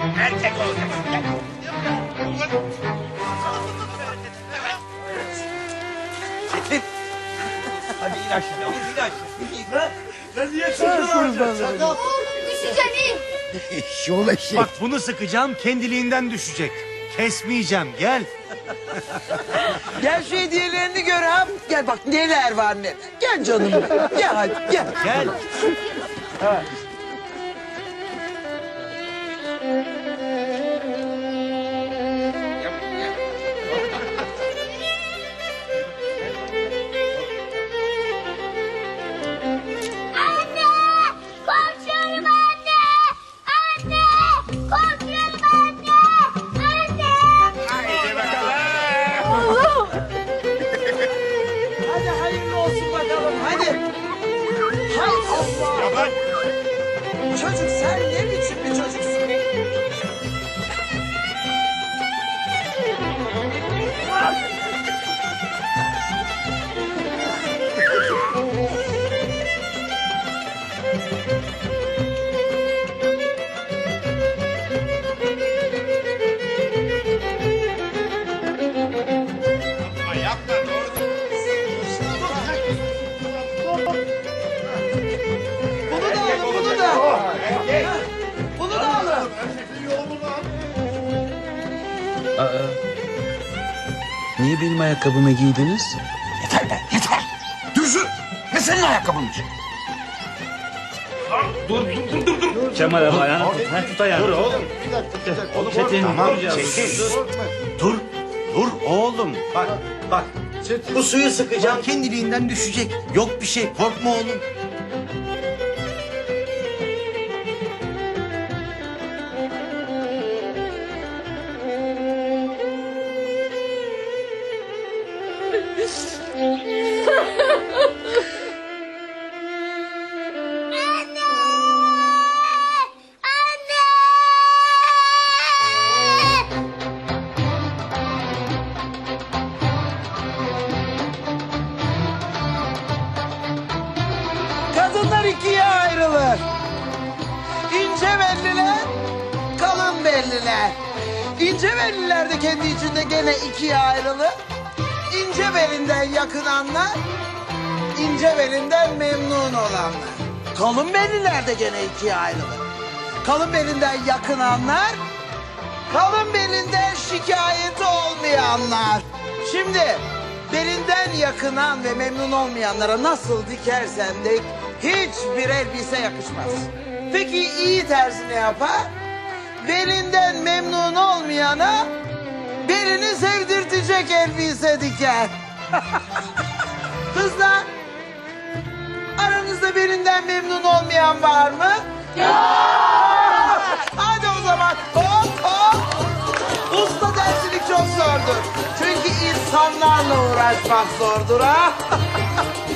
Erkek. Hadi in aşağı. İn aşağı. Sen niye çıkıyorsun? Düşeceksin in. Şöyle şey. Bak bunu sıkacağım kendiliğinden düşecek. Kesmeyeceğim gel. Gel şu hediyelerini gör ha. Gel bak neler var ne. Gel canım. gel hadi gel. Gel. Çocuk sen ne biçim bir çocuksun? Bunu da alın bunu da. Bunu da alın. Niye benim ayakkabımı giydiniz? Yeter be yeter. Düzü. Ne senin ayakkabınmış? Kemal abi ayağını tut. Ha, tut ayağını. Dur oğlum. Çetin. Tamam çekil. Dur. Dur oğlum. Bak bak. Bu suyu sıkacağım kendiliğinden düşecek. Yok bir şey korkma oğlum. Anne! ayrılır. İnce belliler, kalın belliler. İnce belliler de kendi içinde gene ikiye ayrılır. İnce belinden yakınanlar, ince belinden memnun olanlar. Kalın belliler de gene ikiye ayrılır. Kalın belinden yakınanlar, kalın belinden şikayeti olmayanlar. Şimdi belinden yakınan ve memnun olmayanlara nasıl dikersen dik hiçbir elbise yakışmaz. Peki iyi tersi ne yapar? Belinden memnun olmayana belini sevdirtecek elbise diker. Kızlar aranızda belinden memnun olmayan var mı? Hadi o zaman hop hop. Usta derslik çok zordur. Çünkü insanlarla uğraşmak zordur ha.